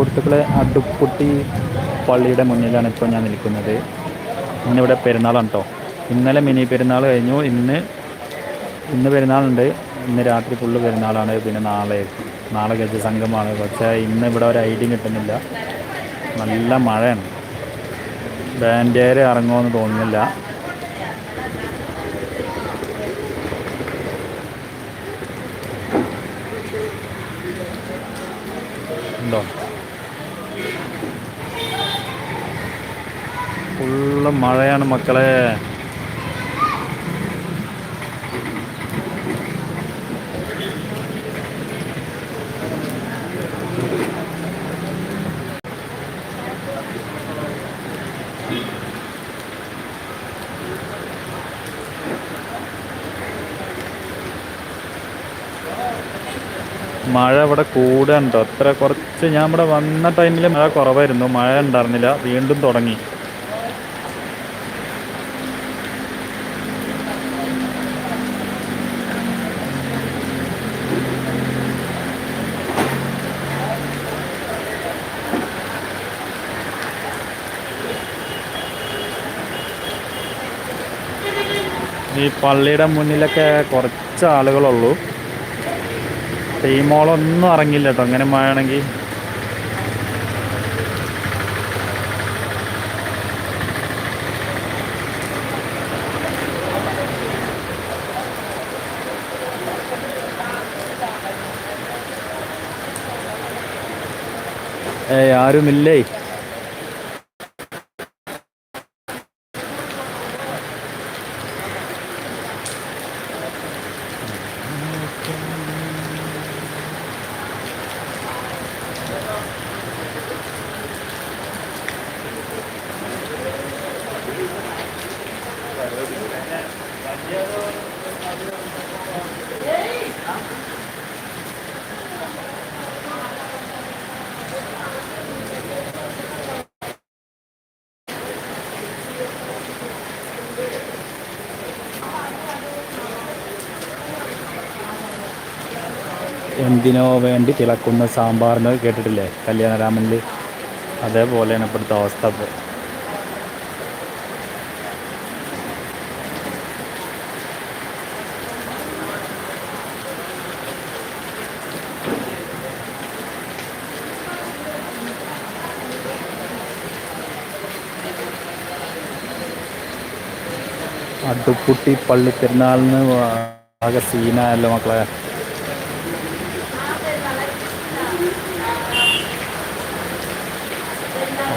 സുഹൃത്തുക്കളെ അടുപ്പുട്ടി പള്ളിയുടെ മുന്നിലാണ് ഇപ്പോൾ ഞാൻ നിൽക്കുന്നത്. ഇന്നിവിടെ പെരുന്നാളാണ് കേട്ടോ ഇന്നലെ മിനി പെരുന്നാൾ കഴിഞ്ഞു. ഇന്ന് ഇന്ന് പെരുന്നാളുണ്ട്. ഇന്ന് രാത്രി ഫുള്ള് പെരുന്നാളാണ്. പിന്നെ നാളെ നാളെ ഗജ സംഘമാണ്. പക്ഷേ ഇന്ന് ഇവിടെ ഒരു ഐ ഡി കിട്ടുന്നില്ല. നല്ല മഴയാണ്. ബാൻഡേര് ഇറങ്ങുമെന്ന് തോന്നുന്നില്ല. ഉണ്ടോ? ഫുള്ള് മഴയാണ് മക്കളെ. മഴ ഇവിടെ കൂടുകയുണ്ടോ അത്ര കുറച്ച് ഞാൻ ഇവിടെ വന്ന ടൈമിൽ മഴ കുറവായിരുന്നു. മഴ ഉണ്ടായിരുന്നില്ല. വീണ്ടും തുടങ്ങി. ഈ പള്ളിയുടെ മുന്നിലൊക്കെ കുറച്ച് ആളുകളുള്ളൂ. ഈ ടീമോളൊന്നും ഇറങ്ങില്ല കേട്ടോ. അങ്ങനെ മഴയാണെങ്കിൽ ഏയ് ആരുമില്ലേ? എന്തിനോ വേണ്ടി തിളക്കുന്ന സാമ്പാറിന് കേട്ടിട്ടില്ലേ? കല്യാണരാമനിൽ അതേപോലെയാണ് ഇപ്പോഴത്തെ അവസ്ഥ അടുപ്പുട്ടി പള്ളി പെരുന്നാളിന് ആകെ സീനായല്ലോ മക്കളെ.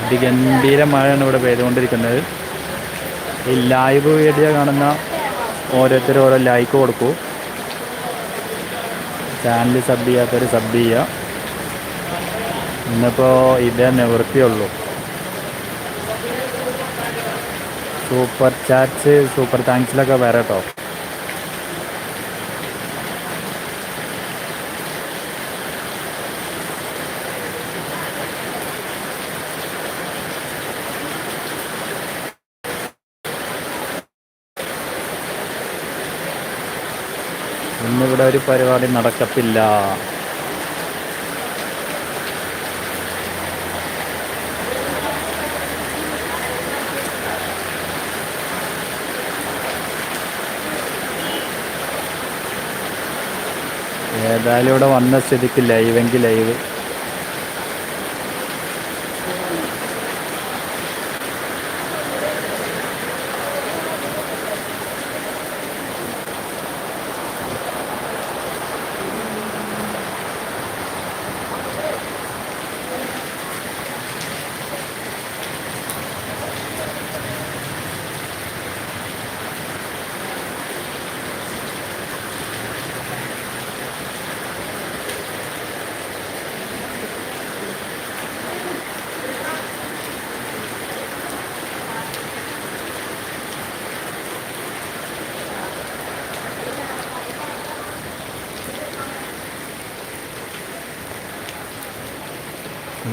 അതിഗംഭീര മഴയാണ് ഇവിടെ പെയ്തുകൊണ്ടിരിക്കുന്നത്. ഈ ലൈവ് വീഡിയോ കാണുന്ന ഓരോരുത്തരും ഓരോ ലൈക്ക് കൊടുക്കൂ. ചാനൽ സബ് ചെയ്യാത്തവർ സബ് ചെയ്യുക. ഇന്നിപ്പോൾ ഇതേ നിവൃത്തിയുള്ളൂ സൂപ്പർ ചാറ്റ്സ് സൂപ്പർ താങ്ക്സിലൊക്കെ വരാം കേട്ടോ ഇന്നിവിടെ ഒരു പരിപാടി നടക്കത്തില്ല. ഏതായാലും ഇവിടെ വന്ന സ്ഥിതിക്ക് ലൈവെങ്കിൽ ലൈവ്.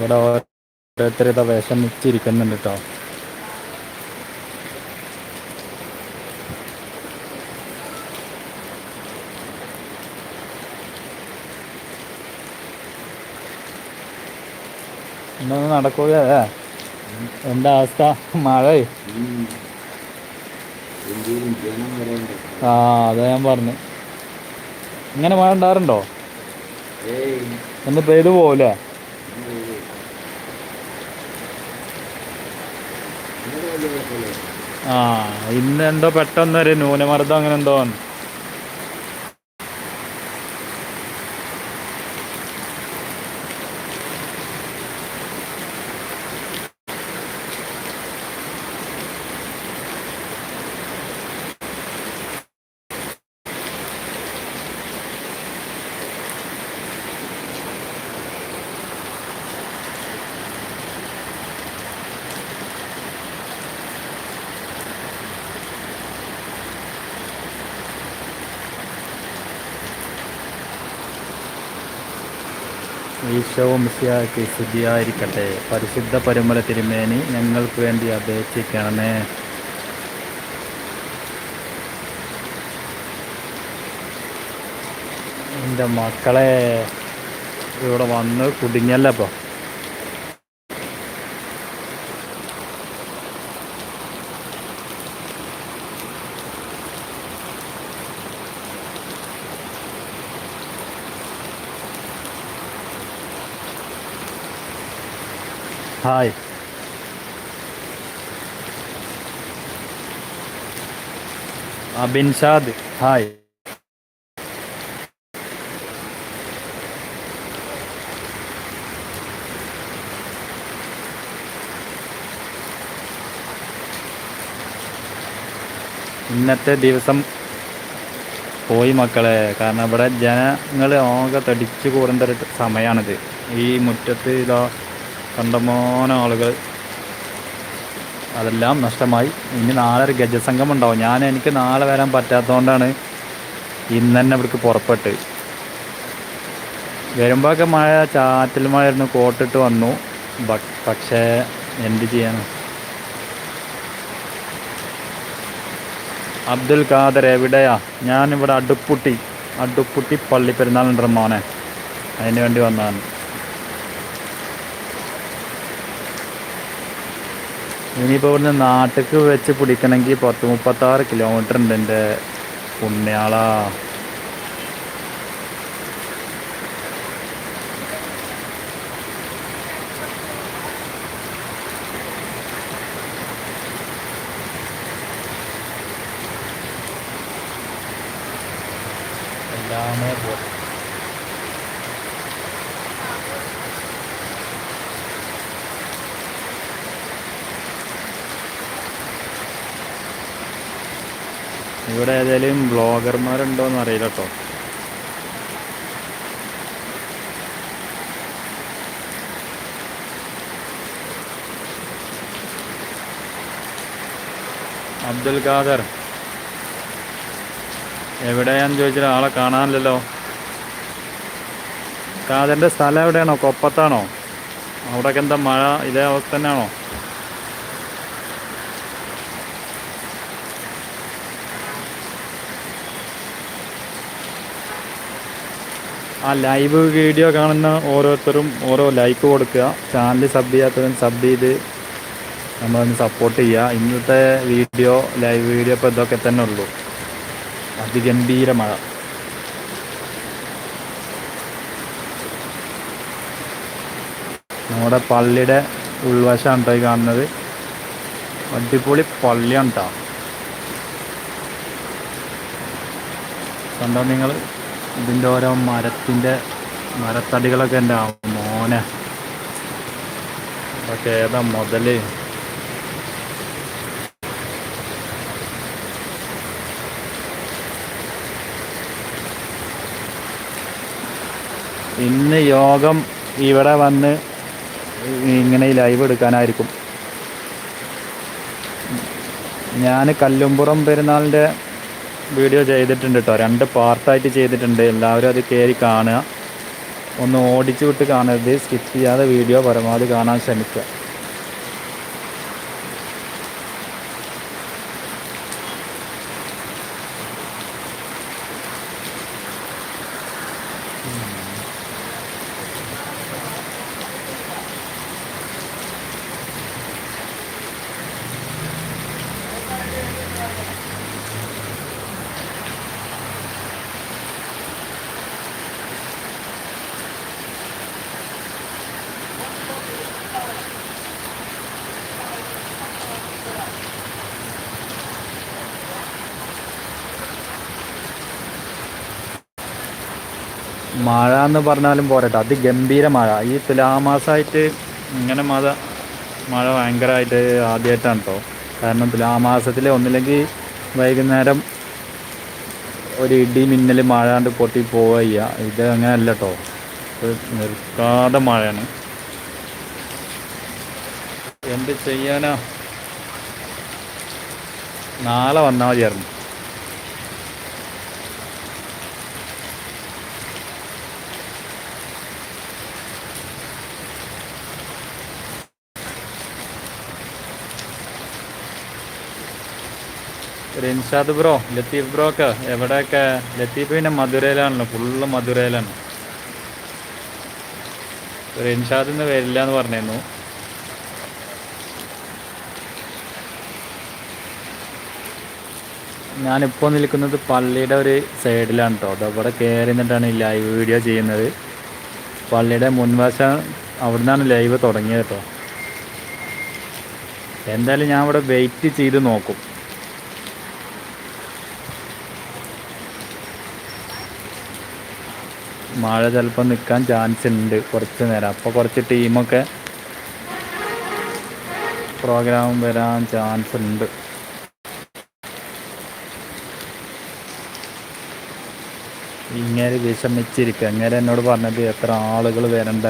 ഇവിടെ ഓരോരുത്തർ ഇതാ വിഷമിച്ചിരിക്കുന്നുണ്ട് കേട്ടോ. ഇന്നൊന്നും നടക്കൂല എന്താ അവസ്ഥ? മഴ ആ അതാ ഞാൻ പറഞ്ഞു. ഇങ്ങനെ മഴ ഉണ്ടാറുണ്ടോ ഒന്ന് പെയ്തു പോവില്ലേ ഇന്ന് ഇന്നലെ വലിയ കുഴപ്പമില്ല ആ ഇന്ന് എന്തോ പെട്ടെന്നൊരു ന്യൂനമർദ്ദം അങ്ങനെ എന്തോ ഈശോവും മിശിഹായ്ക്ക് ശുദ്ധിയായിരിക്കട്ടെ പരിശുദ്ധ പരുമല തിരുമേനി ഞങ്ങൾക്ക് വേണ്ടി അപേക്ഷിക്കണമേ. എന്റെ മക്കളെ ഇവിടെ വന്ന് കുടുങ്ങിയല്ലോ ഇപ്പോൾ ഹായ്. അബിൻഷാദ് ഹായ്. ഇന്നത്തെ ദിവസം പോയി മക്കളെ കാരണം ഇവിടെ ജനങ്ങൾ ആകെ തടിച്ചു കൂടേണ്ട ഒരു സമയമാണിത് ഈ മുറ്റത്ത് ഇതാ കണ്ടമാനം ആളുകൾ. അതെല്ലാം നഷ്ടമായി. ഇനി നാളെ ഒരു ഗജസംഘം ഉണ്ടാവും ഞാൻ എനിക്ക് നാളെ വരാൻ പറ്റാത്തതുകൊണ്ടാണ് ഇന്ന് തന്നെ ഇവിടേക്ക് പുറപ്പെട്ട്. വരുമ്പോഴൊക്കെ മഴ ചാറ്റൽ മഴയായിരുന്നു കോട്ടിട്ട് വന്നു. പക്ഷേ എന്ത് ചെയ്യാനാണ് അബ്ദുൽ ഖാദർ എവിടെയാ? ഞാനിവിടെ അടുപ്പുട്ടി അടുപ്പുട്ടി പള്ളി പെരുന്നാളുണ്ട് മോനെ. അതിന് വേണ്ടി വന്നതാണ്. ഇനിയിപ്പോൾ ഇവിടുന്ന് നാട്ടിക്ക് വെച്ച് പിടിക്കണമെങ്കിൽ പത്ത് മുപ്പത്താറ് കിലോമീറ്റർ ഉണ്ട് എന്റെ പുണ്യാളാ. എല്ലാമേ പോ ഇവിടെ ഏതെങ്കിലും ബ്ലോഗർമാരുണ്ടോ എന്ന് അറിയില്ല കേട്ടോ അബ്ദുൽ ഖാദർ. എവിടെയാന്ന് ചോദിച്ചാൽ ആളെ കാണാനില്ലല്ലോ. ഖാദറിന്റെ സ്ഥലം എവിടെയാണോ? കൊപ്പത്താണോ? അവിടെയൊക്കെ എന്താ മഴ ഇതേ അവസ്ഥ തന്നെയാണോ? ആ ലൈവ് വീഡിയോ കാണുന്ന ഓരോരുത്തരും ഓരോ ലൈക്ക് കൊടുക്കുക. ചാനൽ സബ് ചെയ്യാത്തവരും സബ് ചെയ്ത് നമ്മളൊന്ന് സപ്പോർട്ട് ചെയ്യുക. ഇന്നത്തെ വീഡിയോ ലൈവ് വീഡിയോ ഇപ്പോൾ ഇതൊക്കെ തന്നെ ഉള്ളൂ. അതിഗംഭീര മഴ. നമ്മുടെ പള്ളിയുടെ ഉൾവശമാണ് കേട്ടോ ഈ കാണുന്നത്. അടിപൊളി പള്ളിയാണ് കേട്ടോ കണ്ടോ നിങ്ങൾ? ഇതിന്റെ ഓരോ മരത്തിന്റെ മരത്തടികളൊക്കെ എന്റെ മോനെ. അതൊക്കെ ഏതാ മുതൽ? ഇന്ന് യോഗം ഇവിടെ വന്ന് ഇങ്ങനെ ലൈവ് എടുക്കാനായിരിക്കും. ഞാൻ കല്ലുംപുറം പെരുന്നാളിന്റെ വീഡിയോ ചെയ്തിട്ടുണ്ട് കേട്ടോ രണ്ട് പാർട്ടായിട്ട് ചെയ്തിട്ടുണ്ട്. എല്ലാവരും അത് കയറി കാണുക. ഒന്ന് ഓടിച്ചു വിട്ട് കാണരുത്. സ്കിപ്പ് ചെയ്യാതെ വീഡിയോ പരമാവധി കാണാൻ ശ്രമിക്കുക. മഴ എന്ന് പറഞ്ഞാലും പോരട്ടെ. അതിഗംഭീര മഴ. ഈ തുലാമാസമായിട്ട് ഇങ്ങനെ മഴ മഴ ഭയങ്കരമായിട്ട് ആദ്യമായിട്ടാണ് കേട്ടോ കാരണം തുലാമാസത്തിൽ ഒന്നില്ലെങ്കിൽ വൈകുന്നേരം ഒരു ഇടി മിന്നൽ മഴ കൊണ്ട് പൊട്ടി പോവുക ഇത് അങ്ങനെയല്ല കേട്ടോ നിർത്താതെ മഴയാണ്. എന്ത് ചെയ്യാനാ? നാളെ വന്നാൽ മതിയായിരുന്നു. റിൻഷാദ് ബ്രോ ലത്തീഫ് ബ്രോ ഒക്കെ എവിടെയൊക്കെ? ലത്തീഫ് പിന്നെ മധുരയിലാണല്ലോ ഫുള്ള് മധുരയിലാണ്. റിൻഷാദ് ഇന്ന് വരില്ല എന്ന് പറഞ്ഞിരുന്നു. ഞാനിപ്പോൾ നിൽക്കുന്നത് പള്ളിയുടെ ഒരു സൈഡിലാണ് കേട്ടോ അതവിടെ കയറി നിന്നിട്ടാണ് ഈ ലൈവ് വീഡിയോ ചെയ്യുന്നത്. പള്ളിയുടെ മുൻവശം അവിടെ നിന്നാണ് ലൈവ് തുടങ്ങിയത് കേട്ടോ എന്തായാലും ഞാൻ ഇവിടെ വെയിറ്റ് ചെയ്ത് നോക്കും. മഴ ചിലപ്പോൾ നിൽക്കാൻ ചാൻസ് ഉണ്ട് കുറച്ച് നേരം. അപ്പോൾ കുറച്ച് ടീമൊക്കെ പ്രോഗ്രാം വരാൻ ചാൻസ് ഉണ്ട്. ഇങ്ങനെ വിഷമിച്ചിരിക്കുക ഇങ്ങനെ എന്നോട് പറഞ്ഞത് എത്ര ആളുകൾ വരേണ്ട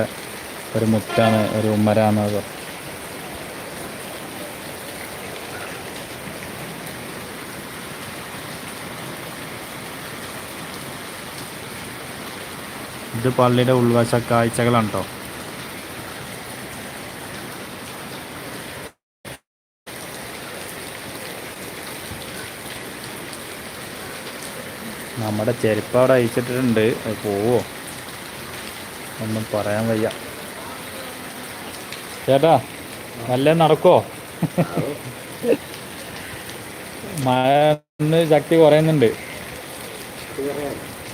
ഒരു മുറ്റാണ് ഒരു ഉമ്മരാന്നത് ഇത് പള്ളിയുടെ ഉൾവശ കാഴ്ചകളാണ് കേട്ടോ നമ്മുടെ ചെരുപ്പ് അവിടെ അയച്ചിട്ടിട്ടുണ്ട് അത് പോവോ? ഒന്നും പറയാൻ വയ്യ. ചേട്ടാ നല്ല നടക്കോ മഴ ശക്തി കുറയുന്നുണ്ട്.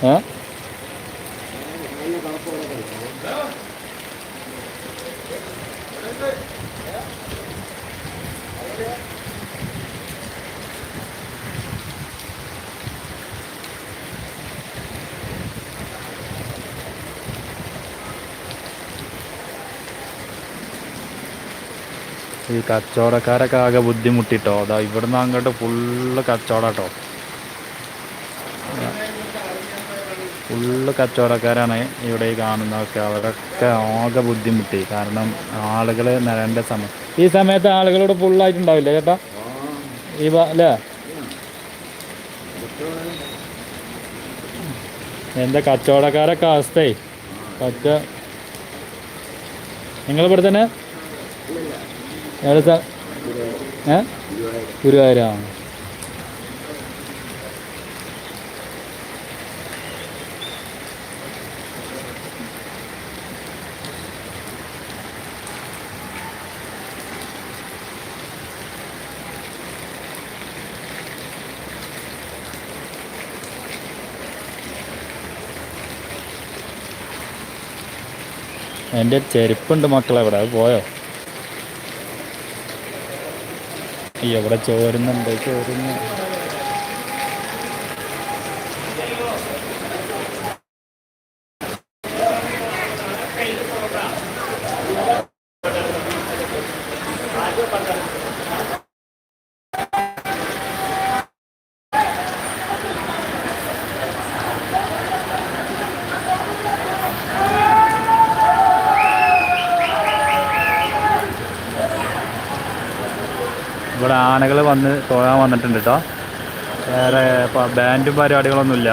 ഏ? ഈ കച്ചവടക്കാരൊക്കെ ആകെ ബുദ്ധിമുട്ടിട്ടോ? അതാ ഇവിടുന്ന് അങ്ങോട്ട് ഫുള്ള് കച്ചവടം ഫുള്ള് കച്ചവടക്കാരാണ് ഇവിടെ ഈ കാണുന്നതൊക്കെ. അവരൊക്കെ ആകെ ബുദ്ധിമുട്ടി. കാരണം ആളുകൾ നിരണ്ട സമയം ഈ സമയത്ത് ആളുകളോട് ഫുള്ളായിട്ടുണ്ടാവില്ല ചേട്ടാ? ഈ അല്ലേ? എന്താ കച്ചവടക്കാരൊക്കെ അവസ്ഥയെ. കച്ച നിങ്ങൾ ഇവിടെ തന്നെ എവിടെ ഏ? ഗുരുവായൂരാ എന്റെ ചെരുപ്പുണ്ട് മക്കളെ ഇവിടെ അത് പോയോ? എവിടെ ചോരുന്നുണ്ട്? ചോരുന്നു. ഇവിടെ ആനകൾ വന്ന് തൊഴാൻ വന്നിട്ടുണ്ട് കേട്ടോ വേറെ ബാൻഡും പരിപാടികളൊന്നുമില്ല.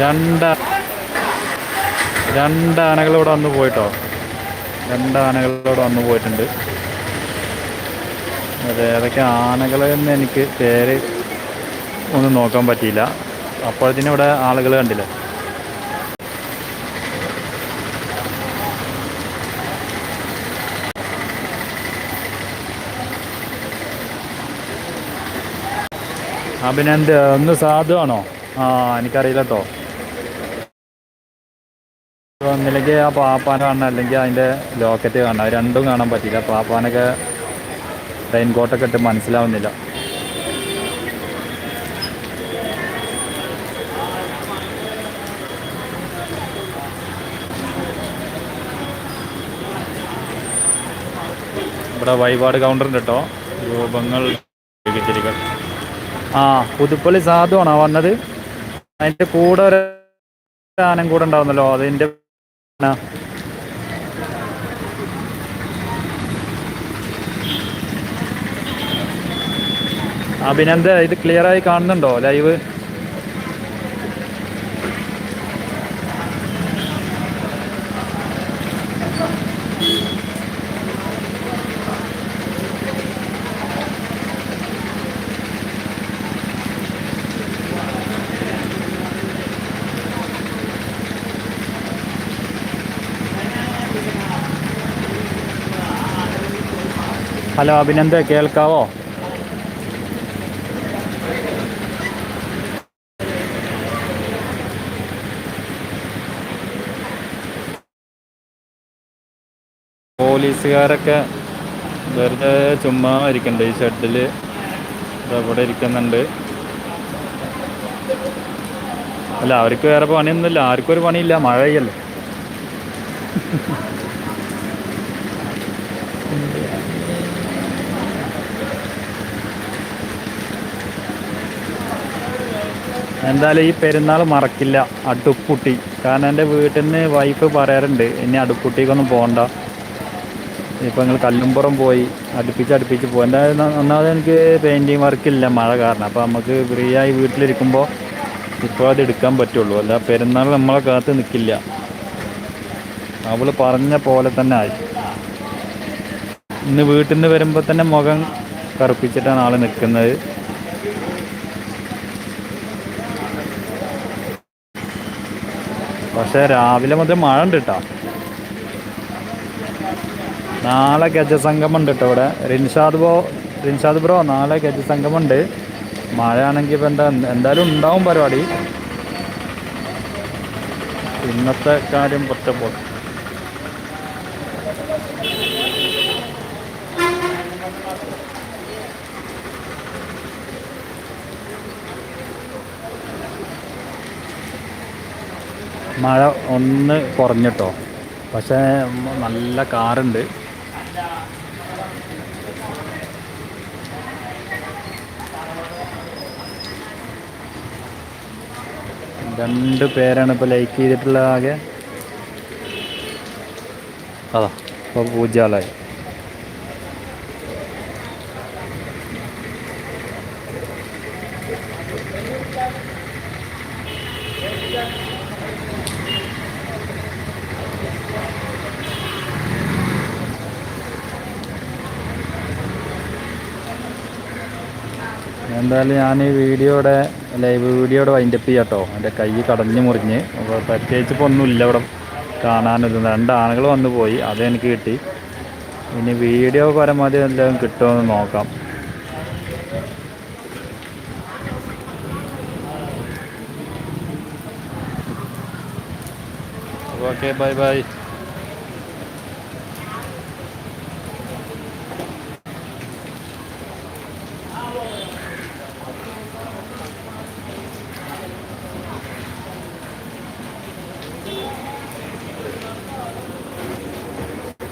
രണ്ട് രണ്ടാനകളോട് അന്ന് വന്ന് പോയിട്ടോ. രണ്ടാനകളോട് ഇവിടെ വന്ന് പോയിട്ടുണ്ട്. അത് ഏതൊക്കെ ആനകളെന്ന് എനിക്ക് പേര് ഒന്നും നോക്കാൻ പറ്റിയില്ല. അപ്പോഴത്തേനും ഇവിടെ ആളുകൾ കണ്ടില്ല. അഭിനന്ദ് ഒന്ന് സാധുവാണോ ആ എനിക്കറിയില്ല കേട്ടോ ഒന്നില്ലെങ്കിൽ ആ പാപ്പാനെ കാണണം അല്ലെങ്കിൽ അതിന്റെ ലോക്കറ്റ് കാണണം. രണ്ടും കാണാൻ പറ്റില്ല പാപ്പാനൊക്കെ റെയിൻ കോട്ടൊക്കെ ഇട്ട് മനസ്സിലാവുന്നില്ല. ഇവിടെ വഴിപാട് കൗണ്ടറുണ്ട് കേട്ടോ രൂപങ്ങൾ വിചരികൾ ആ പുതുപ്പള്ളി സാധുവാണോ വന്നത്? അതിന്റെ കൂടെ ഒരു ആനം കൂടെ ഉണ്ടാവുന്നല്ലോ അതിന്റെ അഭിനന്ദ ഇത് ക്ലിയർ ആയി കാണുന്നുണ്ടോ? ലൈവ് ഹലോ അഭിനന്ദ കേൾക്കാവോ? പോലീസുകാരൊക്കെ വെറുതെ ചുമ്മാ ഇരിക്കണ്ട്. ഈ ഷെഡിൽ അവിടെ ഇരിക്കുന്നുണ്ട്. അല്ല അവർക്ക് വേറെ പണിയൊന്നുമില്ല. ആർക്കും ഒരു പണിയില്ല. മഴയല്ലേ എന്തായാലും ഈ പെരുന്നാൾ മറക്കില്ല. അടുപ്പുട്ടി. കാരണം എന്റെ വീട്ടിൽ നിന്ന് വൈഫ് പറയാറുണ്ട് ഇനി അടുപ്പുട്ടിക്കൊന്നും പോകണ്ട ഇപ്പം നിങ്ങൾ കല്ലുംപുറം പോയി അടുപ്പിച്ച് അടുപ്പിച്ച് പോകും എന്തായാലും ഒന്നാമത് എനിക്ക് പെയിന്റിങ് വർക്കില്ല മഴ കാരണം. അപ്പോൾ നമുക്ക് ഫ്രീ ആയി വീട്ടിലിരിക്കുമ്പോൾ ഇപ്പോൾ അത് എടുക്കാൻ പറ്റുള്ളൂ. അല്ല പെരുന്നാൾ നമ്മളെ കാത്ത് നിൽക്കില്ല അവൾ പറഞ്ഞ പോലെ തന്നെ ആയി. ഇന്ന് വീട്ടിൽ നിന്ന് വരുമ്പോൾ തന്നെ മുഖം കറുപ്പിച്ചിട്ടാണ് ആൾ നിൽക്കുന്നത് പക്ഷേ രാവിലെ മുതൽ മഴ ഉണ്ട് കേട്ടോ നാളെ ഗജസംഗമം ഉണ്ട് കേട്ടോ ഇവിടെ. റിൻഷാദ് ബ്രോ റിൻഷാദ് ബ്രോ നാളെ ഗജസംഗമം ഉണ്ട് മഴയാണെങ്കിൽ ഇപ്പം എന്താ എന്തായാലും ഉണ്ടാവും പരിപാടി. ഇന്നത്തെ കാര്യം പറ്റപ്പോൾ മഴ ഒന്ന് കുറഞ്ഞിട്ടോ. പക്ഷേ നല്ല കാറുണ്ട്. രണ്ട് പേരാണ് ഇപ്പോൾ ലൈക്ക് ചെയ്തിട്ടുള്ള ആകെ. അതാ. ഇപ്പോൾ പൂജ്യാളായി എന്തായാലും ഞാൻ ഈ വീഡിയോയുടെ ലൈവ് വീഡിയോയുടെ വൈൻഡപ്പ് ചെയ്യാം കേട്ടോ എന്റെ കൈ കടഞ്ഞ് മുറിഞ്ഞ്. അപ്പോൾ പ്രത്യേകിച്ച് ഇപ്പോൾ ഒന്നുമില്ല ഇവിടെ കാണാനൊരു രണ്ട് വന്നു പോയി. അതെനിക്ക് കിട്ടി. ഇനി വീഡിയോ പരമാവധി എന്തെങ്കിലും കിട്ടുമെന്ന് നോക്കാം. Okay bye bye.